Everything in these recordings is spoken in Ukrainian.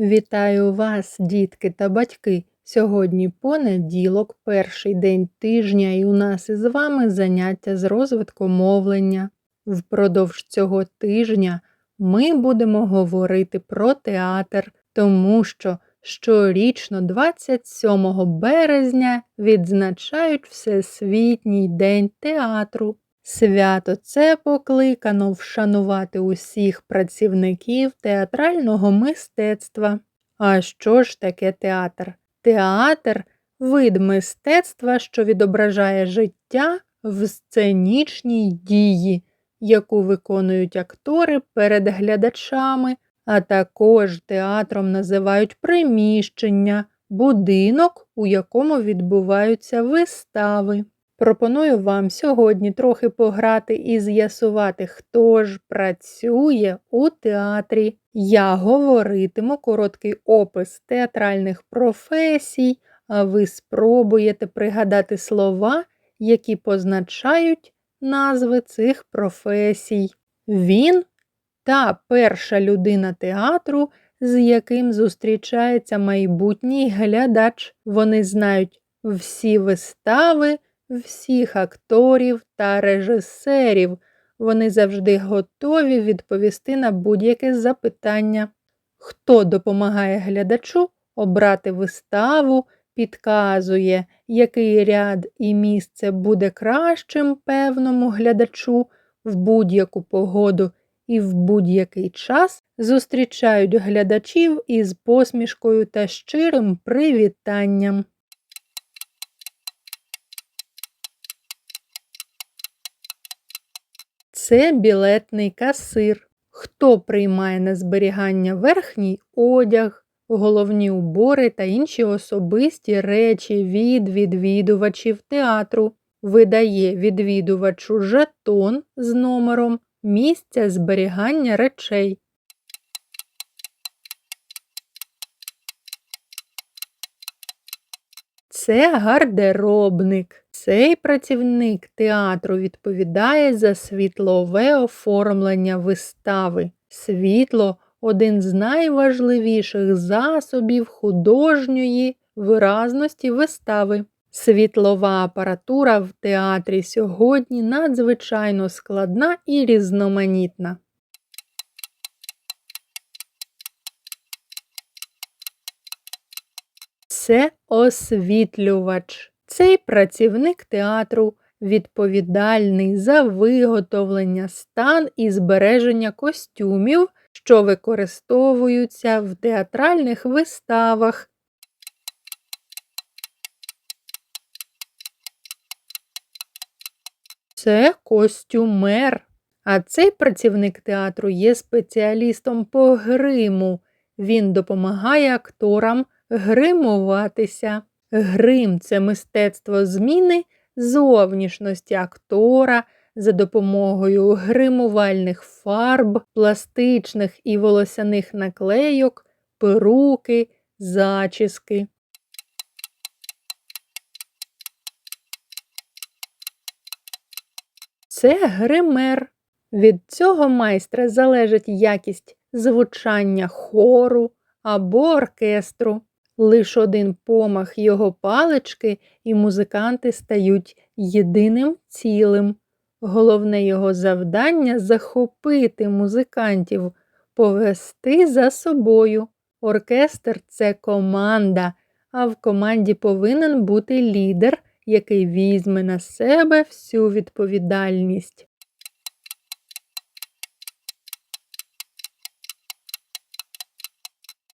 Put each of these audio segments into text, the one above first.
Вітаю вас, дітки та батьки! Сьогодні понеділок, перший день тижня, і у нас із вами заняття з розвитку мовлення. Впродовж цього тижня ми будемо говорити про театр, тому що щорічно, 27 березня, відзначають Всесвітній день театру. Свято це покликано вшанувати усіх працівників театрального мистецтва. А що ж таке театр? Театр вид мистецтва, що відображає життя в сценічній дії, яку виконують актори перед глядачами, а також театром називають приміщення, будинок, у якому відбуваються вистави. Пропоную вам сьогодні трохи пограти і з'ясувати, хто ж працює у театрі. Я говоритиму короткий опис театральних професій, а ви спробуєте пригадати слова, які позначають назви цих професій. Він та перша людина театру, з яким зустрічається майбутній глядач. Вони знають всі вистави всіх акторів та режисерів. Вони завжди готові відповісти на будь-яке запитання. Хто допомагає глядачу обрати виставу, підказує, який ряд і місце буде кращим певному глядачу в будь-яку погоду і в будь-який час зустрічають глядачів із посмішкою та щирим привітанням. Це білетний касир. Хто приймає на зберігання верхній одяг, головні убори та інші особисті речі від відвідувачів театру, видає відвідувачу жетон з номером місця зберігання речей. Це гардеробник. Цей працівник театру відповідає за світлове оформлення вистави. Світло один з найважливіших засобів художньої виразності вистави. Світлова апаратура в театрі сьогодні надзвичайно складна і різноманітна. Це освітлювач. Цей працівник театру відповідальний за виготовлення стан і збереження костюмів, що використовуються в театральних виставах. Це костюмер. А цей працівник театру є спеціалістом по гриму. Він допомагає акторам гримуватися. Грим це мистецтво зміни зовнішності актора за допомогою гримувальних фарб, пластичних і волосяних наклейок, перуки, зачіски. Це гример. Від цього майстра залежить якість звучання хору або оркестру. Лиш один помах його палички, і музиканти стають єдиним цілим. Головне його завдання захопити музикантів, повести за собою. Оркестр це команда, а в команді повинен бути лідер, який візьме на себе всю відповідальність.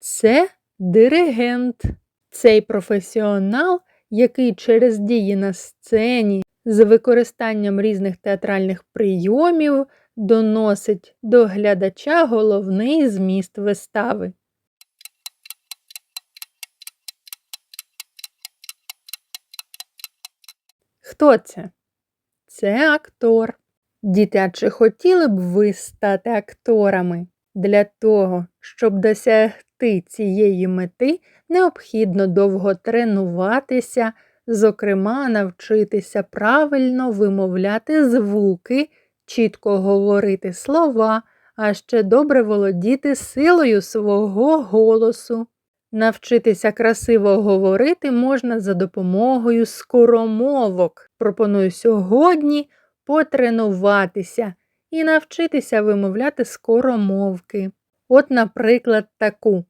Це Диригент цей професіонал, який через дії на сцені з використанням різних театральних прийомів доносить до глядача головний зміст вистави. Хто це? Це актор. Діти, хотіли б ви стати акторами? Для того, щоб досягти цієї мети, необхідно довго тренуватися, зокрема, навчитися правильно вимовляти звуки, чітко говорити слова, а ще добре володіти силою свого голосу. Навчитися красиво говорити можна за допомогою скоромовок. Пропоную сьогодні потренуватися і навчитися вимовляти скоромовки. От, наприклад, таку.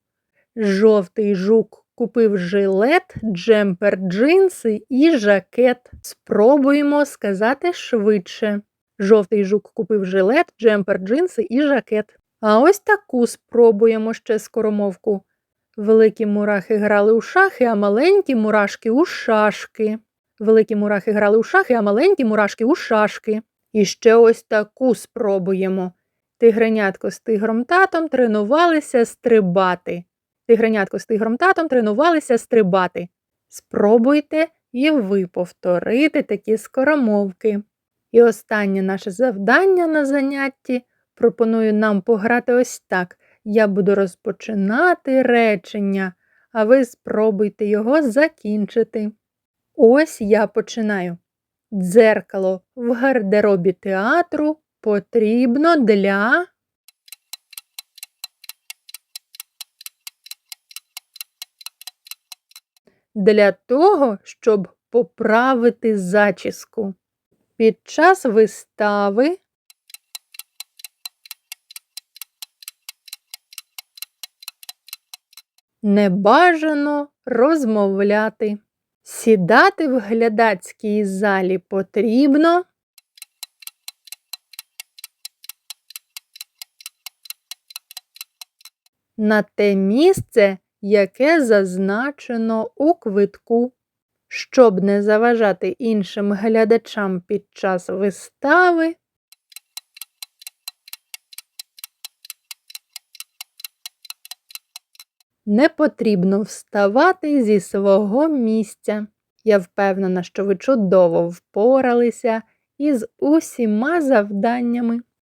Жовтий жук купив жилет, джемпер, джинси і жакет. Спробуємо сказати швидше. Жовтий жук купив жилет, джемпер, джинси і жакет. А ось таку спробуємо ще скоромовку. Великі мурахи грали у шахи, а маленькі мурашки у шашки. Великі мурахи грали у шахи, а маленькі мурашки у шашки. І ще ось таку спробуємо. Тигренятко з тигром татом тренувалися стрибати. Тигренятко з тигром татом тренувалися стрибати. Спробуйте і ви повторити такі скоромовки. І останнє наше завдання на занятті пропоную нам пограти ось так. Я буду розпочинати речення, а ви спробуйте його закінчити. Ось я починаю. Дзеркало в гардеробі театру потрібно для. Для того, щоб поправити зачіску. Під час вистави не бажано розмовляти. Сідати в глядацькій залі потрібно. На те місце, яке зазначено у квитку. Щоб не заважати іншим глядачам під час вистави, не потрібно вставати зі свого місця. Я впевнена, що ви чудово впоралися із усіма завданнями.